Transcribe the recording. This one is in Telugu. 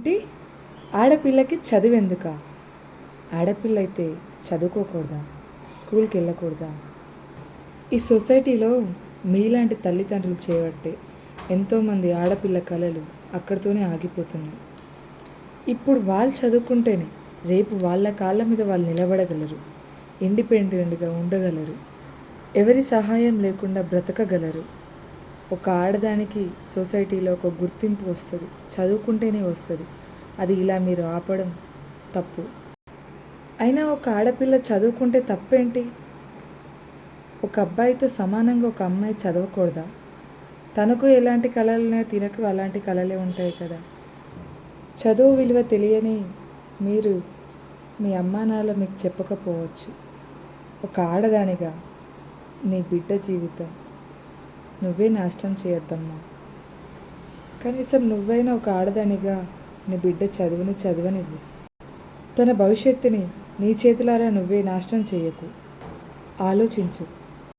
ఏంటి? ఆడపిల్లకి చదువు ఆడపిల్ల అయితే చదువుకోకూడదా? స్కూల్కి వెళ్ళకూడదా ఈ సొసైటీలో మీలాంటి తల్లిదండ్రులు చేయబట్టే ఎంతోమంది ఆడపిల్ల కళలు అక్కడితోనే ఆగిపోతున్నాయి. ఇప్పుడు వాళ్ళు చదువుకుంటేనే రేపు వాళ్ళ కాళ్ళ మీద వాళ్ళు నిలబడగలరు. ఇండిపెండెంట్గా ఉండగలరు. ఎవరి సహాయం లేకుండా బ్రతకగలరు. ఒక ఆడదానికి సొసైటీలో ఒక గుర్తింపు వస్తుంది చదువుకుంటేనే వస్తుంది. అది ఇలా మీరు ఆపడం తప్పు. అయినా ఒక ఆడపిల్ల చదువుకుంటే తప్పేంటి? ఒక అబ్బాయితో సమానంగా ఒక అమ్మాయి చదవకూడదా? తనకు ఎలాంటి కళలు ఉన్నాయో తినకు అలాంటి కళలే ఉంటాయి కదా. చదువు విలువ తెలియని మీరు మీ అమ్మా నాన్న మీకు చెప్పకపోవచ్చు. ఒక ఆడదానిగా నీ బిడ్డ జీవితం నువ్వే నాశనం చేయొద్దమ్మా. కనీసం నువ్వైనా ఒక ఆడదానిగా నీ బిడ్డ చదువుని చదవనివ్వు. తన భవిష్యత్తుని నీ చేతులారా నువ్వే నాశనం చేయకు. ఆలోచించు.